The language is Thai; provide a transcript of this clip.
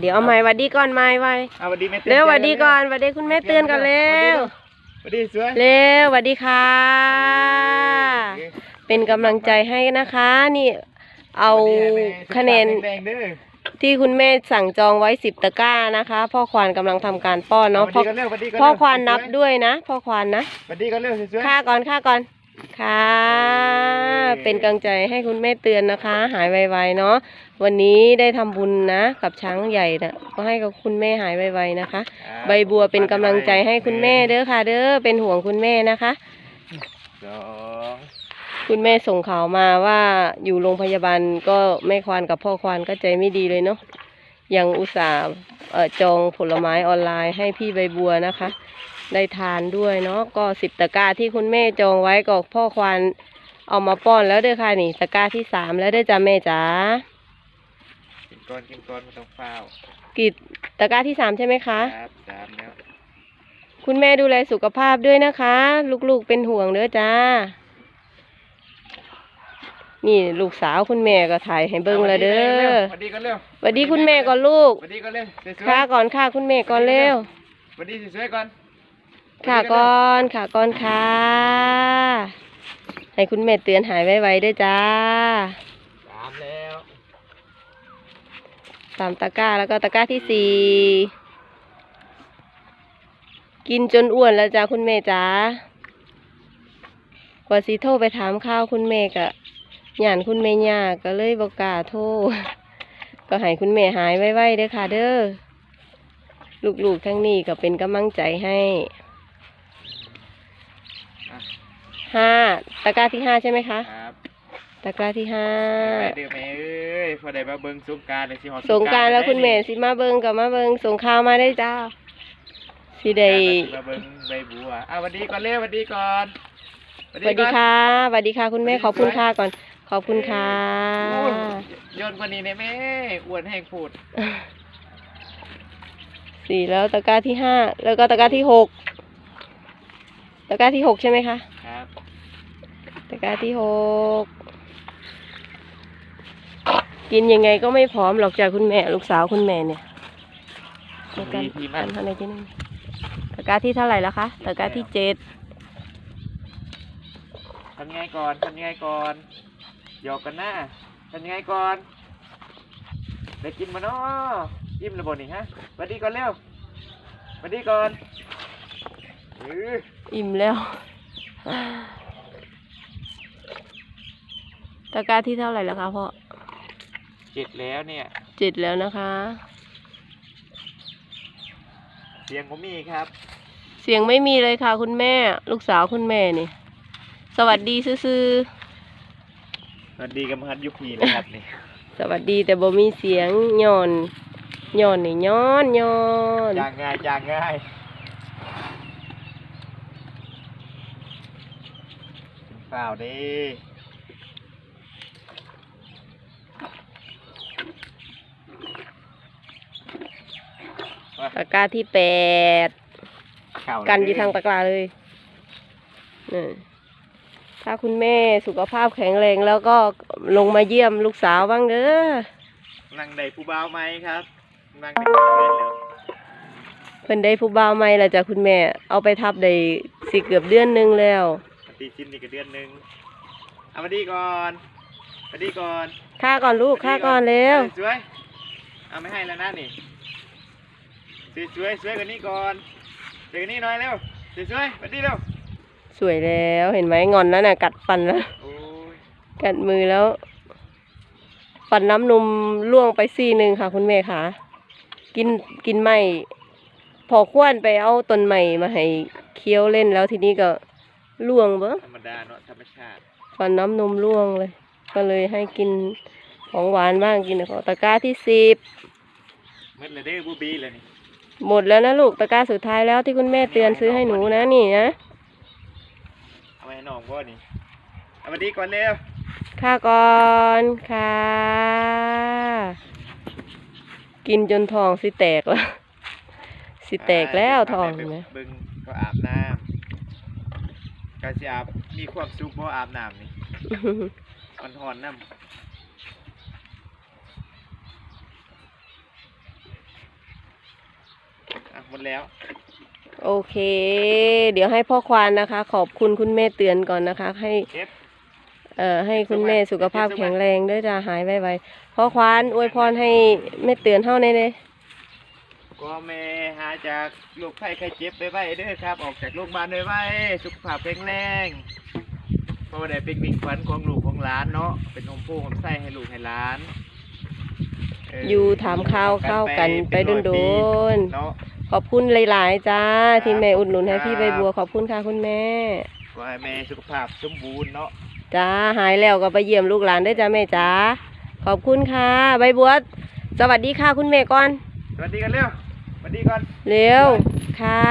เดี๋ยวเอาไม้หวัดดีก่อนไม้ไว้เอาสวัสดีแม่ตือนเร็วหวัดดีก่อนหวัดดีคุณแม่เตือนกันเร็วสวัสดีสวยเร็วหวัดดีค่ะ เป็นกำลังใจให้นะคะ นี่เอาคะแนนแดงๆเด้อที่คุณแม่สั่งจองไว้สิบตะกร้านะคะ พ่อควานกำลังทำการป้อนเนาะสพ่อวัสดีกันเร็วสวัสดีกันเร็พ่อควานนับด้วยนะ พ่อควานนะ สวัสดีกันเร็วสวยๆ ค่าก่อนค่าก่อน ค่ะ เป็นกำลังใจให้คุณแม่เตือนนะคะ หายไวๆเนาะวันนี้ได้ทำบุญนะ กับช้างใหญ่นะก็ให้กับคุณแม่หายไวๆนะคะ ใบบัวเป็นกำลังใจให้คุณแม่เด้อค่ะ เด้อเป็นห่วงคุณแม่นะคะ สองคุณแม่ส่งข่าวมาว่าอยู่โรงพยาบาลก็แม่ควานกับพ่อควานก็ใจไม่ดีเลยเนาะยังอุตส่าห์เอ่อจองผลไม้ออนไลน์ให้พี่ใบบัวนะคะ ได้ทานด้วยเนาะก็สิบตะกร้าที่คุณแม่จองไว้ก็พ่อควานเอามาป้อนแล้วเด้อค่ะนี่ตะกร้าที่สามแล้วเด้อจ้าแม่จ๋ากินก้อนกินก้อนไม่ต้องเฝ้ากี่ตะกร้าที่สามใช่ไหมคะ ครับสามแล้วคุณแม่ดูแลสุขภาพด้วยนะคะ ลูกๆเป็นห่วงเด้อจ้า นี่ลูกสาวคุณแม่ก็ถ่ายให้เบิ้งแล้วเด้อสวัสดีกันเร็วสวัสดีคุณแม่ก่อนลูกสวัสดีกันเร็วสวยๆค่ะก่อนค่ะคุณแม่ก่อนเร็วสวัสดีสวยๆก่อน ค่ะก่อนค่ะก่อนค่ะ ให้คุณแม่เตือนหายไวๆด้วยจ้า สามแล้วสามตะกร้าแล้วก็ตะกร้าที่สี่กินจนอ้วนแล้วจ้าคุณแม่จ้ากว่าสิโทรไปถามข้าวคุณแม่กะหยานคุณแม่ยากก็เลยบอกกล้าโทรก็ให้คุณแม่หายไวๆเด้อค่ะ เด้อลูกๆทั้งนี้ก็เป็นกำลังใจให้อะ ห้าตะกร้าที่ห้าใช่ไหมคะ ครับตะกร้าที่ห้าไปเดือแม่เอ้ยพอได้มาเบิ่งสงกรารเลยสิฮอดสงกรารแล้วคุณแม่สิมาเบิงกับมาเบิงส่งข่าวมาได้จ้าสิได้มาเบิ่งใบบัวอะสวัสดีก่อนเร็วสวัสดีก่อนสวัสดีค่ะสวัสดีค่ะ คุณแม่ขอบคุณค่ะก่อน ขอบคุณค่ะโอ้ยโยนกว่านี้เนี่ยแม่อ้วนแห้งพูดสี่แล้วตะกร้าที่ห้าแล้วก็ตะกร้าที่หก ตะกร้าที่หกใช่ไหมคะครับตะกร้าที่หกกินยังไงก็ไม่ผอมหรอกจากคุณแม่ ลูกสาวคุณแม่เนี่ยตะกร้ามีที่มันเท่าไหร่ที่นึงตะกร้าที่เท่าไหร่แล้วคะตะกร้าที่เจ็ดทำไงก่อนทำไงก่อนหยอกกันหน้าทำไงก่อนได้กินมาเนาะยิ้มระบนี่ฮะสวัสดีก่อนเร็วสวัสดีก่อนเอออิ่มแล้ว ตะกร้าที่เท่าไหร่แล้วคะพ่อเจ็ดแล้วเนี่ยเจ็ดแล้วนะคะ เสียงผมมีครับ เสียงไม่มีเลยค่ะ คุณแม่ ลูกสาวคุณแม่นี่ สวัสดีซื่อสวัสดีกับมหัดยุพีนะครับนี่ๆสวัสดีแต่บ่มีเสียงย้อนย้อนนี่ย้อนย้อน จางง่ายจางง่าย กินเปล่าดิตะกร้าที่แปดเข่ากันอยู่ทางตะกร้าเลยนี่ถ้าคุณแม่สุขภาพแข็งแรงแล้วก็ลงมาเยี่ยมลูกสาวบ้างเด้อนั่งได้ผู้บ่าวไหมครับนั่งได้ผู้บ่าวแล้วเพิ่นได้ผู้บ่าวใหม่แล้วจ้ะคุณแม่ เอาไปทับได้สิเกือบเดือนหนึงแล้ว ปฏิทินนี่ก็เดือนหนึ่งเอามาดีก่อนมาดีก่อนค่าก่อนลูกค่าก่อนเร็วสวยเอาไม่ให้แล้วนะนี่สวยสวยสวยกว่านี้ก่อนสวยกว่านี้หน่อยเร็วสวยสวยมาดีเร็วสวยแล้วเห็นไหมงอนแล้วน่ะกัดฟันแล้วโอ้ยกัดมือแล้วฟันน้ำนมล่วงไปซี่หนึ่งค่ะ คุณแม่ค่ะ กินกินไม่พอควนไปเอาต้นใหม่มาให้เคี้ยวเล่นแล้วทีนี้ก็ ล่วงเบ้อธรรมดาเนาะธรรมชาติฟันน้ำนมล่วงเลย ก็เลยให้กินของหวานบ้างกินของตะกร้าที่สิบมืดเลยเด้อบูบีเลยนี่หมดแล้วนะลูกตะกร้าสุดท้ายแล้วที่คุณแม่เตือนซื้อให้หนูนะนี่นะเอาไปให้น้องบ่นี่เอามาดีก่อนเร็วค่าก่อนค่ะ กินจนท้องสิแตกแล้ว สิแตกแล้วท้องไปนะเบิ่งก็อาบน้ำ ก็สิอาบมีความสุขบ่อาบน้ำนี่มันหอนน้ำหมดแล้ว โอเค เดี๋ยวให้พ่อควานนะคะ ขอบคุณคุณแม่เตือนก่อนนะคะ ให้เก็บเอ่อให้คุณแม่สุขภาพแข็งแรงด้วยจะหายไวๆพ่อควานอวยพรให้แม่เตือนเท่าในเลย ก็แม่หาจากโรคไข้ไข้เจ็บไปไว้เด้อครับ ออกจากโรงพยาบาลไว้ๆสุขภาพแข็งแรงเพราะว่าได้เป็นมิ่งขวัญของลูกของหลานเนาะเป็นอมโป้งอมไส้ให้ลูกให้หลานเอยู่ถามข้าวเข้ากันไปโดนเนาะๆขอบคุณหลาย ๆ จ้า ที่แม่อุดหนุนให้พี่ใบบัว ขอบคุณค่ะคุณแม่ขอให้แม่สุขภาพสมบูรณ์เนาะจ้า หายแล้วก็ไปเยี่ยมลูกหลานด้วยจ้าแม่จ้า ขอบคุณค่ะ ใบบัว สวัสดีค่ะคุณแม่ก่อน สวัสดีกันเร็ว สวัสดีก่อน เร็ว ค่ะ